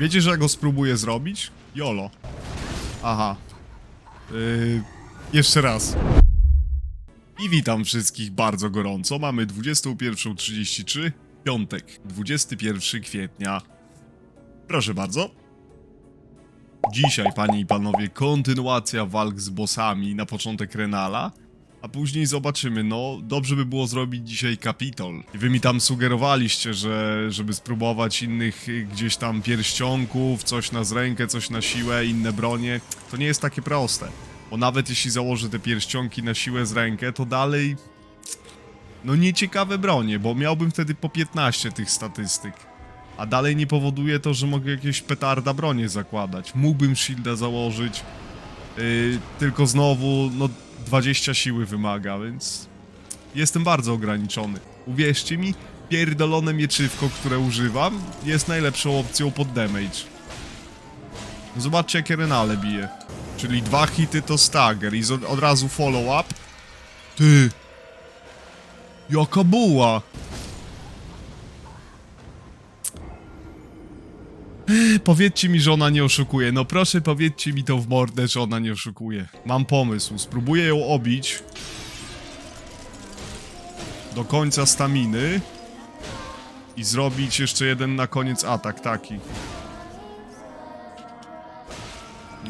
Wiecie, że ja go spróbuję zrobić? Jolo. Aha. Yy, jeszcze raz. I witam wszystkich bardzo gorąco. Mamy 21.33, piątek, 21 kwietnia. Proszę bardzo. Dzisiaj, panie i panowie, kontynuacja walk z bossami na początek Renala. A później zobaczymy, no dobrze by było zrobić dzisiaj Kapitol. I wy mi tam sugerowaliście, że żeby spróbować innych y, gdzieś tam pierścionków, coś na zrękę, coś na siłę, inne bronie. To nie jest takie proste. Bo nawet jeśli założę te pierścionki na siłę z rękę, to dalej... No nieciekawe bronie, bo miałbym wtedy po 15 tych statystyk. A dalej nie powoduje to, że mogę jakieś petarda bronie zakładać. Mógłbym shielda założyć, yy, tylko znowu, no 20 siły wymaga, więc jestem bardzo ograniczony. Uwierzcie mi, pierdolone mieczywko, które używam, jest najlepszą opcją pod damage. Zobaczcie, jakie renale bije. Czyli dwa hity to stagger i od razu follow up. Ty! Jaka buła! Powiedzcie mi, że ona nie oszukuje. No proszę, powiedzcie mi to w mordę, że ona nie oszukuje. Mam pomysł. Spróbuję ją obić. Do końca staminy. I zrobić jeszcze jeden na koniec atak taki.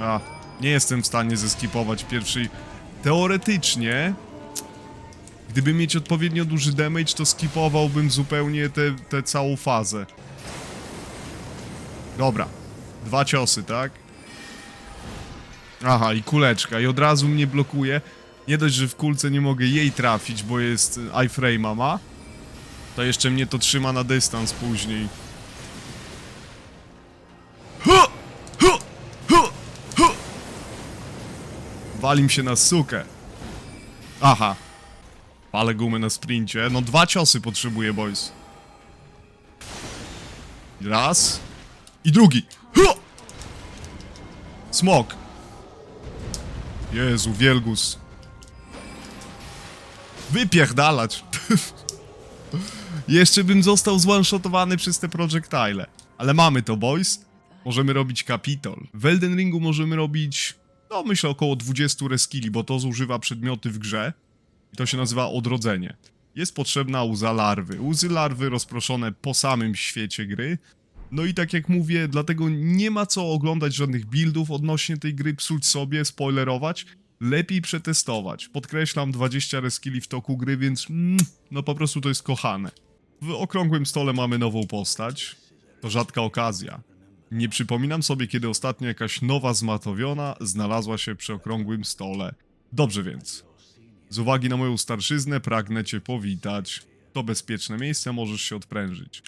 A, nie jestem w stanie zeskipować pierwszej. Teoretycznie, gdyby mieć odpowiednio duży damage, to skipowałbym zupełnie tę całą fazę. Dobra. Dwa ciosy, tak? Aha, i kuleczka. I od razu mnie blokuje. Nie dość, że w kulce nie mogę jej trafić, bo jest iframe'a ma. To jeszcze mnie to trzyma na dystans później. Walim się na sukę. Aha. Palę gumy na sprincie. No dwa ciosy potrzebuję, boys. Raz. I drugi. Hu! Smok. Jezu, wielgus. Wypierdalać. Jeszcze bym został zwanshotowany przez te projectile. Ale mamy to, boys. Możemy robić kapitol. W Elden Ringu możemy robić, no myślę, około 20 reskilli, bo to zużywa przedmioty w grze. I to się nazywa odrodzenie. Jest potrzebna łza larwy. Łzy larwy rozproszone po samym świecie gry. No i tak jak mówię, dlatego nie ma co oglądać żadnych buildów odnośnie tej gry, psuć sobie, spoilerować. Lepiej przetestować. Podkreślam, 20 reskilli w toku gry, więc mm, no po prostu to jest kochane. W okrągłym stole mamy nową postać. To rzadka okazja. Nie przypominam sobie, kiedy ostatnio jakaś nowa zmatowiona znalazła się przy okrągłym stole. Dobrze więc. Z uwagi na moją starszyznę pragnę cię powitać. To bezpieczne miejsce, możesz się odprężyć.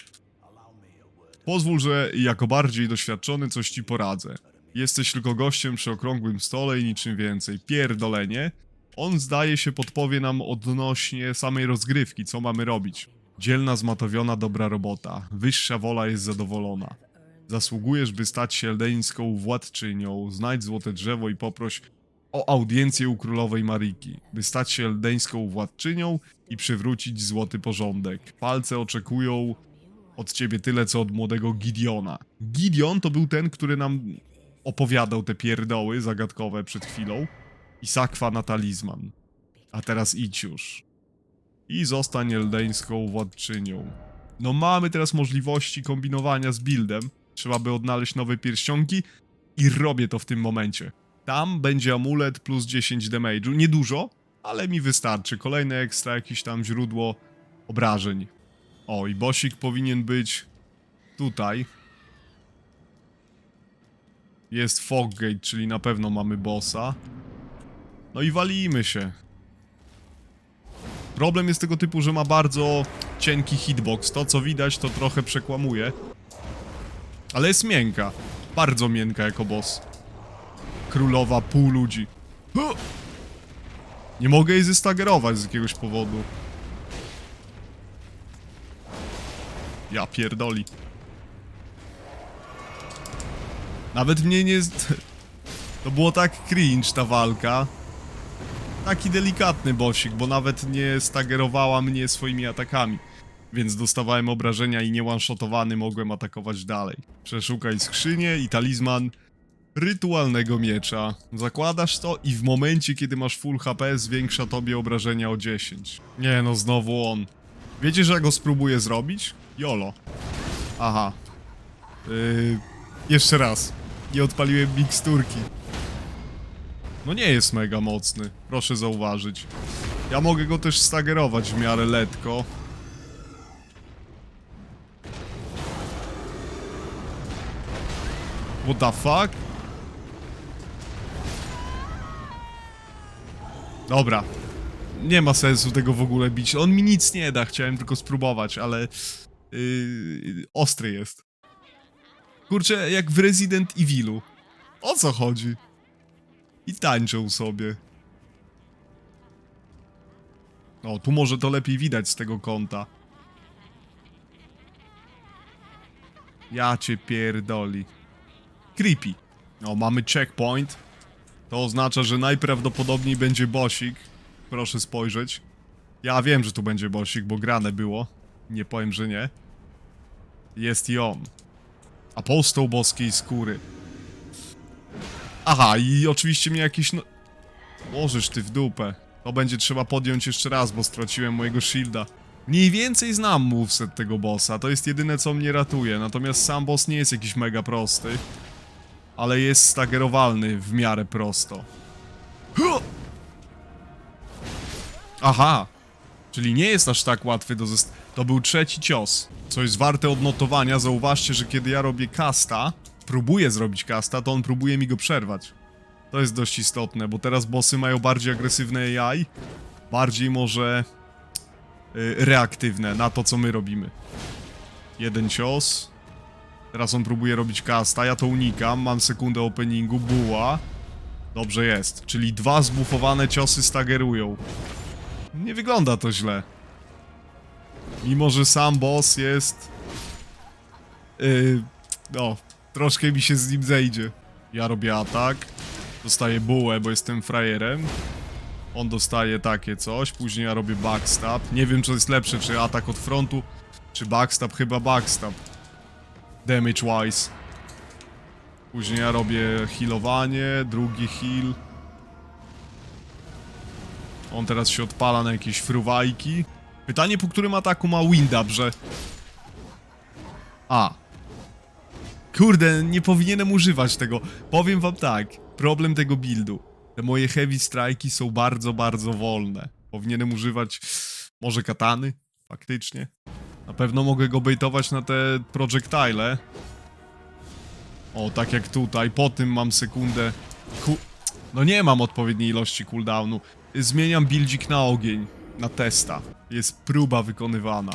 Pozwól, że jako bardziej doświadczony coś ci poradzę. Jesteś tylko gościem przy okrągłym stole i niczym więcej. Pierdolenie. On zdaje się podpowie nam odnośnie samej rozgrywki, co mamy robić. Dzielna, zmatowiona, dobra robota. Wyższa wola jest zadowolona. Zasługujesz, by stać się eldeńską władczynią. Znajdź złote drzewo i poproś o audiencję u królowej Mariki, by stać się eldeńską władczynią i przywrócić złoty porządek. Palce oczekują od ciebie tyle, co od młodego Gideona. Gideon to był ten, który nam opowiadał te pierdoły zagadkowe przed chwilą. I sakwa na talizman. A teraz idź już. I zostań eldeńską władczynią. No mamy teraz możliwości kombinowania z buildem. Trzeba by odnaleźć nowe pierścionki i robię to w tym momencie. Tam będzie amulet plus 10 damage'u. Niedużo, ale mi wystarczy. Kolejne ekstra jakieś tam źródło obrażeń. O, i bosik powinien być tutaj. Jest Foggate, czyli na pewno mamy bossa. No i walimy się. Problem jest tego typu, że ma bardzo cienki hitbox. To co widać to trochę przekłamuje. Ale jest miękka. Bardzo miękka jako boss. Królowa pół ludzi. Nie mogę jej zestagerować z jakiegoś powodu. Ja pierdoli. Nawet mnie nie... To było tak cringe ta walka. Taki delikatny bosik, bo nawet nie stagerowała mnie swoimi atakami. Więc dostawałem obrażenia i nie one-shotowany mogłem atakować dalej. Przeszukaj skrzynię i talizman rytualnego miecza. Zakładasz to i w momencie, kiedy masz full HP, zwiększa tobie obrażenia o 10. Nie no, znowu on. Wiecie, że ja go spróbuję zrobić? Jolo. Aha. Yy, jeszcze raz. Nie odpaliłem miksturki. No nie jest mega mocny, proszę zauważyć. Ja mogę go też stagerować w miarę letko. What the fuck? Dobra. Nie ma sensu tego w ogóle bić. On mi nic nie da, chciałem tylko spróbować, ale... Yy, ostry jest. Kurczę, jak w Resident Evilu. O co chodzi? I tańczą sobie. O, tu może to lepiej widać z tego kąta. Ja cię pierdoli. Creepy. O, mamy checkpoint. To oznacza, że najprawdopodobniej będzie bosik. Proszę spojrzeć. Ja wiem, że tu będzie bosik, bo grane było. Nie powiem, że nie. Jest i on. Apostoł boskiej skóry. Aha, i oczywiście mnie jakiś no... Możesz ty w dupę. To będzie trzeba podjąć jeszcze raz, bo straciłem mojego shielda. Mniej więcej znam moveset tego bossa, to jest jedyne co mnie ratuje, natomiast sam boss nie jest jakiś mega prosty. Ale jest stagerowalny w miarę prosto. Aha! Czyli nie jest aż tak łatwy do zest... To był trzeci cios. Co jest warte odnotowania, zauważcie, że kiedy ja robię casta, próbuję zrobić casta, to on próbuje mi go przerwać. To jest dość istotne, bo teraz bossy mają bardziej agresywne AI, bardziej może y, reaktywne na to, co my robimy. Jeden cios. Teraz on próbuje robić casta, ja to unikam, mam sekundę openingu, buła. Dobrze jest, czyli dwa zbufowane ciosy stagerują. Nie wygląda to źle. Mimo, że sam boss jest... Yy, no, troszkę mi się z nim zejdzie. Ja robię atak. Dostaję bułę, bo jestem frajerem. On dostaje takie coś, później ja robię backstab. Nie wiem, co jest lepsze, czy atak od frontu, czy backstab, chyba backstab. Damage wise. Później ja robię healowanie, drugi heal. On teraz się odpala na jakieś fruwajki. Pytanie, po którym ataku ma Windab, że... A. Kurde, nie powinienem używać tego. Powiem wam tak, problem tego buildu. Te moje heavy strike'i są bardzo, bardzo wolne. Powinienem używać może katany, faktycznie. Na pewno mogę go baitować na te projectile. O, tak jak tutaj, po tym mam sekundę... Ku... No nie mam odpowiedniej ilości cooldownu. Zmieniam buildzik na ogień, na testa. Jest próba wykonywana.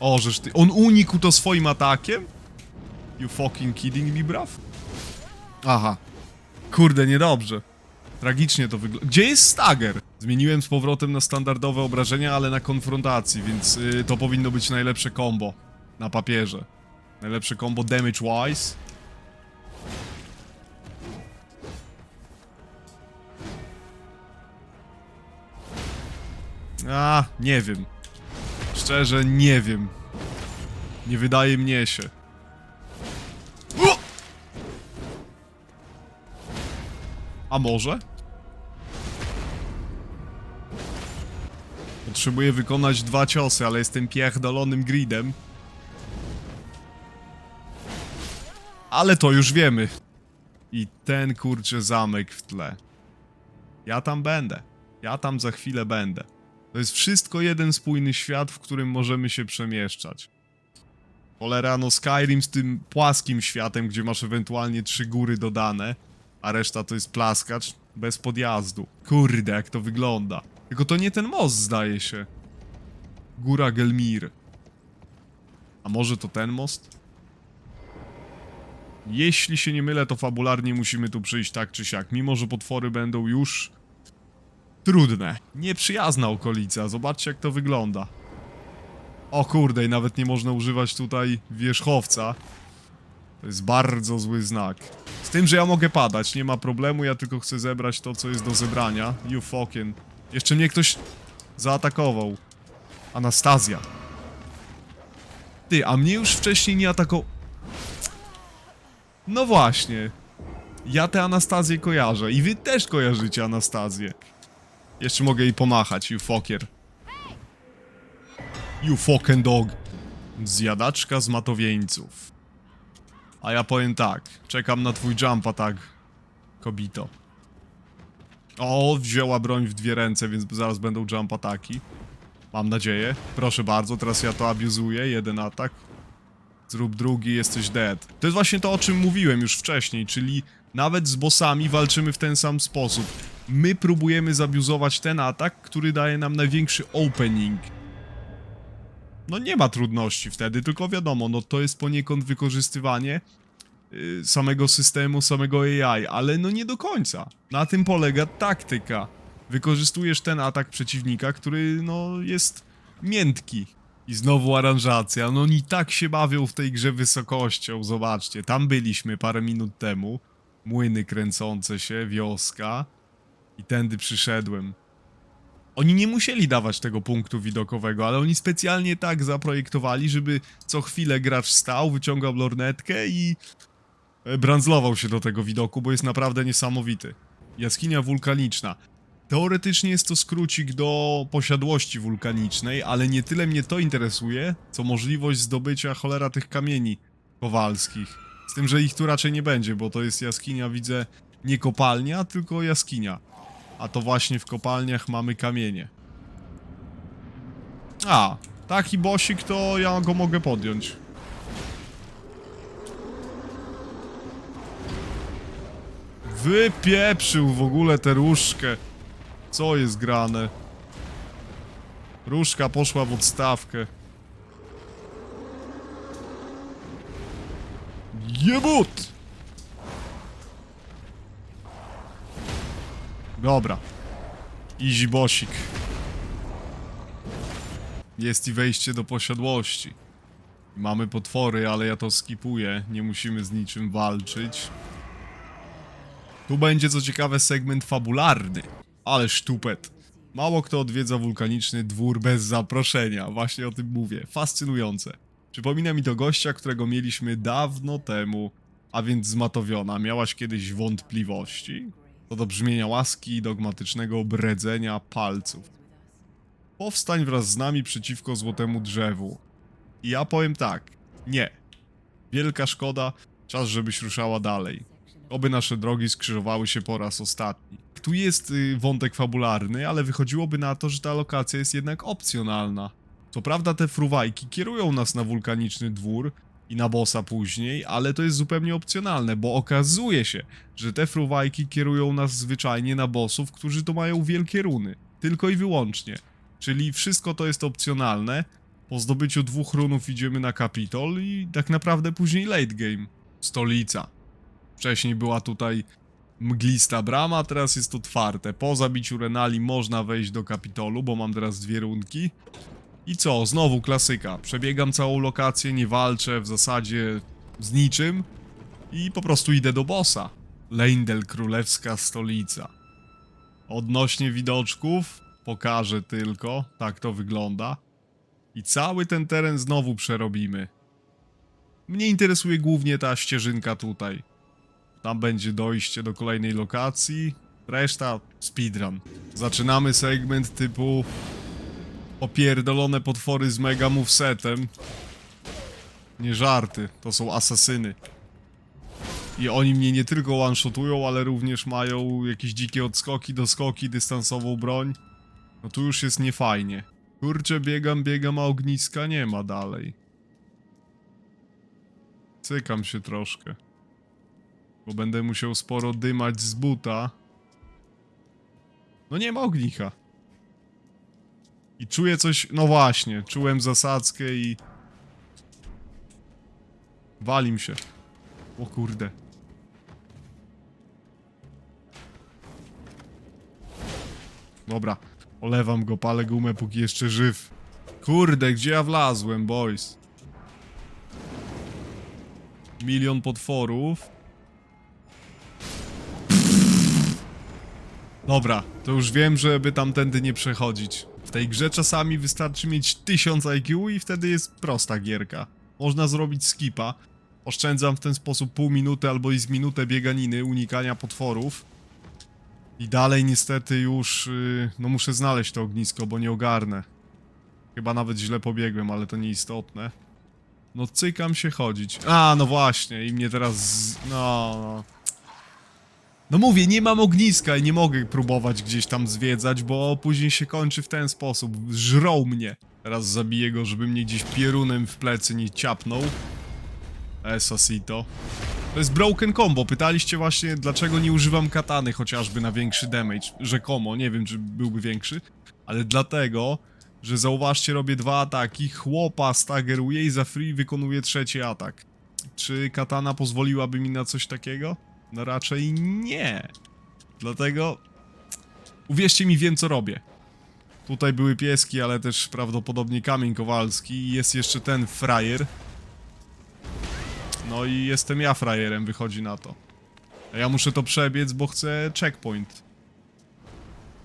O, żeż ty... On unikł to swoim atakiem? You fucking kidding me, bruv? Aha. Kurde, niedobrze. Tragicznie to wygląda. Gdzie jest Stagger? Zmieniłem z powrotem na standardowe obrażenia, ale na konfrontacji, więc y, to powinno być najlepsze combo na papierze. Najlepsze combo damage-wise. A, nie wiem. Szczerze, nie wiem. Nie wydaje mnie się. O! A może? Potrzebuję wykonać dwa ciosy, ale jestem pierdolonym gridem. Ale to już wiemy. I ten kurczę zamek w tle. Ja tam będę. Ja tam za chwilę będę. To jest wszystko jeden spójny świat, w którym możemy się przemieszczać. Cholera, no Skyrim z tym płaskim światem, gdzie masz ewentualnie trzy góry dodane, a reszta to jest plaskacz bez podjazdu. Kurde, jak to wygląda. Tylko to nie ten most, zdaje się. Góra Gelmir. A może to ten most? Jeśli się nie mylę, to fabularnie musimy tu przyjść tak czy siak, mimo że potwory będą już trudne. Nieprzyjazna okolica, zobaczcie jak to wygląda. O kurde, nawet nie można używać tutaj wierzchowca. To jest bardzo zły znak. Z tym, że ja mogę padać, nie ma problemu, ja tylko chcę zebrać to, co jest do zebrania. You fucking... Jeszcze mnie ktoś zaatakował. Anastazja. Ty, a mnie już wcześniej nie atakował... No właśnie. Ja tę Anastazję kojarzę i wy też kojarzycie Anastazję. Jeszcze mogę jej pomachać, you fucker. You fucking dog. Zjadaczka z matowieńców. A ja powiem tak, czekam na twój jump attack, kobito. O, wzięła broń w dwie ręce, więc zaraz będą jump ataki. Mam nadzieję. Proszę bardzo, teraz ja to abuzuję, jeden atak. Zrób drugi, jesteś dead. To jest właśnie to, o czym mówiłem już wcześniej, czyli nawet z bossami walczymy w ten sam sposób. My próbujemy zabiuzować ten atak, który daje nam największy opening. No nie ma trudności wtedy, tylko wiadomo, no to jest poniekąd wykorzystywanie y, samego systemu, samego AI, ale no nie do końca. Na tym polega taktyka. Wykorzystujesz ten atak przeciwnika, który no jest miętki. I znowu aranżacja. No oni tak się bawią w tej grze wysokością, zobaczcie. Tam byliśmy parę minut temu. Młyny kręcące się, wioska. I tędy przyszedłem. Oni nie musieli dawać tego punktu widokowego, ale oni specjalnie tak zaprojektowali, żeby co chwilę gracz stał, wyciągał lornetkę i e, brandzlował się do tego widoku, bo jest naprawdę niesamowity. Jaskinia wulkaniczna. Teoretycznie jest to skrócik do posiadłości wulkanicznej, ale nie tyle mnie to interesuje, co możliwość zdobycia cholera tych kamieni kowalskich. Z tym, że ich tu raczej nie będzie, bo to jest jaskinia, widzę, nie kopalnia, tylko jaskinia. A to właśnie w kopalniach mamy kamienie. A, taki bosik to ja go mogę podjąć. Wypieprzył w ogóle tę różkę. Co jest grane? Różka poszła w odstawkę. Jebut! Dobra. Easy bosik. Jest i wejście do posiadłości. Mamy potwory, ale ja to skipuję. Nie musimy z niczym walczyć. Tu będzie co ciekawe segment fabularny. Ale sztupet. Mało kto odwiedza wulkaniczny dwór bez zaproszenia. Właśnie o tym mówię. Fascynujące. Przypomina mi to gościa, którego mieliśmy dawno temu, a więc z Matowiona. Miałaś kiedyś wątpliwości? Co do brzmienia łaski i dogmatycznego obredzenia palców. Powstań wraz z nami przeciwko złotemu drzewu. I ja powiem tak. Nie. Wielka szkoda. Czas, żebyś ruszała dalej. Oby nasze drogi skrzyżowały się po raz ostatni. Tu jest y, wątek fabularny, ale wychodziłoby na to, że ta lokacja jest jednak opcjonalna. Co prawda te fruwajki kierują nas na wulkaniczny dwór i na bossa później, ale to jest zupełnie opcjonalne, bo okazuje się, że te fruwajki kierują nas zwyczajnie na bossów, którzy to mają wielkie runy. Tylko i wyłącznie. Czyli wszystko to jest opcjonalne. Po zdobyciu dwóch runów idziemy na Capitol i tak naprawdę później late game. Stolica. Wcześniej była tutaj mglista brama, teraz jest otwarte. Po zabiciu Renali można wejść do Kapitolu, bo mam teraz dwie runki. I co? Znowu klasyka. Przebiegam całą lokację, nie walczę w zasadzie z niczym i po prostu idę do bossa. Leindel, królewska stolica. Odnośnie widoczków, pokażę tylko, tak to wygląda. I cały ten teren znowu przerobimy. Mnie interesuje głównie ta ścieżynka tutaj. Tam będzie dojście do kolejnej lokacji. Reszta speedrun. Zaczynamy segment typu opierdolone potwory z mega movesetem. Nie żarty, to są asasyny. I oni mnie nie tylko one-shotują, ale również mają jakieś dzikie odskoki, doskoki, dystansową broń. No tu już jest niefajnie. Kurczę, biegam, biegam, a ogniska nie ma dalej. Cykam się troszkę. Bo będę musiał sporo dymać z buta. No nie ma ognika. I czuję coś... No właśnie, czułem zasadzkę i... Walim się. O kurde. Dobra, olewam go, palę gumę póki jeszcze żyw. Kurde, gdzie ja wlazłem, boys? Milion potworów. Dobra, to już wiem, żeby tamtędy nie przechodzić. Tej grze czasami wystarczy mieć 1000 IQ i wtedy jest prosta gierka. Można zrobić skipa. Oszczędzam w ten sposób pół minuty albo i z minutę bieganiny, unikania potworów. I dalej niestety już, yy, no muszę znaleźć to ognisko, bo nie ogarnę. Chyba nawet źle pobiegłem, ale to nieistotne. No cykam się chodzić. A, no właśnie, i mnie teraz... z- No, no. No mówię, nie mam ogniska i nie mogę próbować gdzieś tam zwiedzać, bo później się kończy w ten sposób. Żrą mnie. Teraz zabiję go, żeby mnie gdzieś pierunem w plecy nie ciapnął. Esasito. To jest broken combo. Pytaliście właśnie, dlaczego nie używam katany chociażby na większy damage. Rzekomo, nie wiem, czy byłby większy. Ale dlatego, że zauważcie, robię dwa ataki, chłopa staggeruje i za free wykonuje trzeci atak. Czy katana pozwoliłaby mi na coś takiego? No raczej nie. Dlatego uwierzcie mi, wiem co robię. Tutaj były pieski, ale też prawdopodobnie kamień kowalski i jest jeszcze ten frajer. No i jestem ja frajerem, wychodzi na to. A ja muszę to przebiec, bo chcę checkpoint.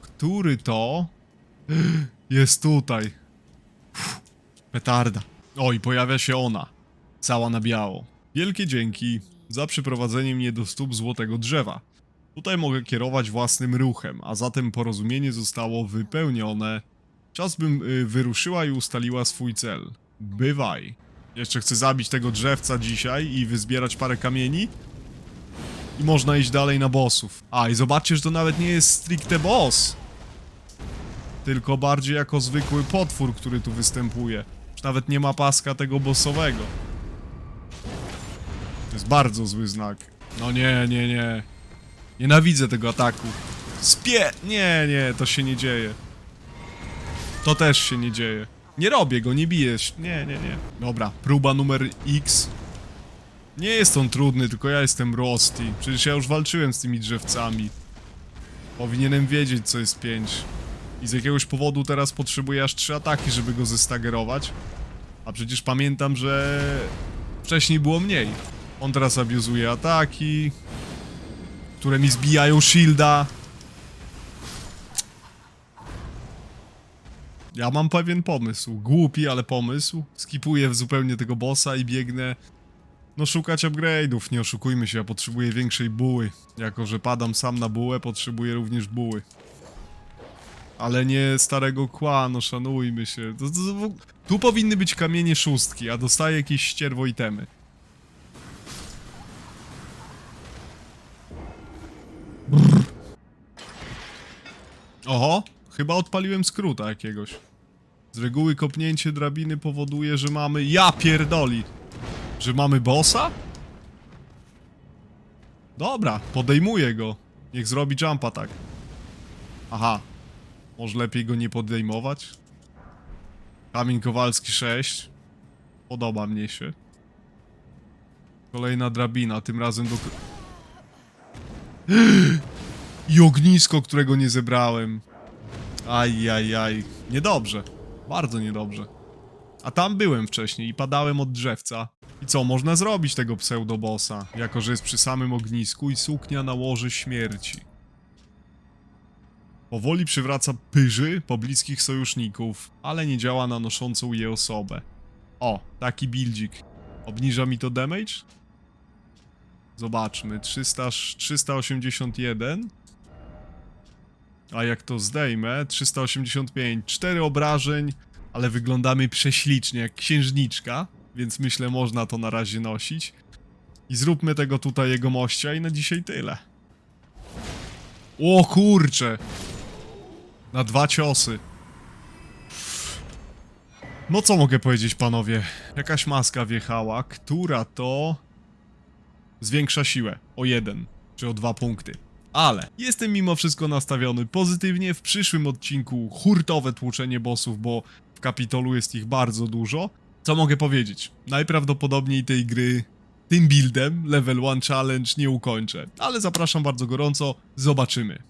Który to? Jest tutaj. Uff, Petarda. O, i pojawia się ona. Cała na biało. Wielkie dzięki za przyprowadzenie mnie do stóp złotego drzewa. Tutaj mogę kierować własnym ruchem, a zatem porozumienie zostało wypełnione. Czas bym y, wyruszyła i ustaliła swój cel. Bywaj. Jeszcze chcę zabić tego drzewca dzisiaj i wyzbierać parę kamieni. I można iść dalej na bossów. A, i zobaczcie, że to nawet nie jest stricte boss. Tylko bardziej jako zwykły potwór, który tu występuje. Już nawet nie ma paska tego bossowego. To jest bardzo zły znak. No nie, nie, nie. Nienawidzę tego ataku. Spie... Nie, nie, to się nie dzieje. To też się nie dzieje. Nie robię go, nie bijesz. Nie, nie, nie. Dobra, próba numer X. Nie jest on trudny, tylko ja jestem Rusty. Przecież ja już walczyłem z tymi drzewcami. Powinienem wiedzieć, co jest 5. I z jakiegoś powodu teraz potrzebuję aż 3 ataki, żeby go zestagerować. A przecież pamiętam, że wcześniej było mniej. On teraz abuzuje ataki, które mi zbijają shielda. Ja mam pewien pomysł. Głupi, ale pomysł. Skipuję zupełnie tego bossa i biegnę. No szukać upgrade'ów, nie oszukujmy się, ja potrzebuję większej buły. Jako, że padam sam na bułę, potrzebuję również buły. Ale nie starego kła, no szanujmy się. Tu powinny być kamienie szóstki, a dostaję jakieś ścierwo itemy. Oho, chyba odpaliłem skróta jakiegoś. Z reguły kopnięcie drabiny powoduje, że mamy... Ja pierdoli! Że mamy bossa? Dobra, podejmuję go. Niech zrobi jump attack. Aha. Może lepiej go nie podejmować? Kamień Kowalski 6. Podoba mnie się. Kolejna drabina, tym razem do... I ognisko, którego nie zebrałem. Aj, aj, aj. Niedobrze. Bardzo niedobrze. A tam byłem wcześniej i padałem od drzewca. I co, można zrobić tego pseudobossa, jako że jest przy samym ognisku i suknia na łoży śmierci. Powoli przywraca pyży pobliskich sojuszników, ale nie działa na noszącą je osobę. O, taki bildzik. Obniża mi to damage? Zobaczmy, 300, 381. A jak to zdejmę, 385. 4 obrażeń, ale wyglądamy prześlicznie, jak księżniczka, więc myślę, można to na razie nosić. I zróbmy tego tutaj jego mościa i na dzisiaj tyle. O kurcze! Na dwa ciosy. No co mogę powiedzieć, panowie? Jakaś maska wjechała, która to zwiększa siłę o jeden, czy o dwa punkty. Ale jestem mimo wszystko nastawiony pozytywnie. W przyszłym odcinku hurtowe tłuczenie bossów, bo w kapitolu jest ich bardzo dużo. Co mogę powiedzieć? Najprawdopodobniej tej gry tym buildem Level 1 Challenge nie ukończę, ale zapraszam bardzo gorąco, zobaczymy.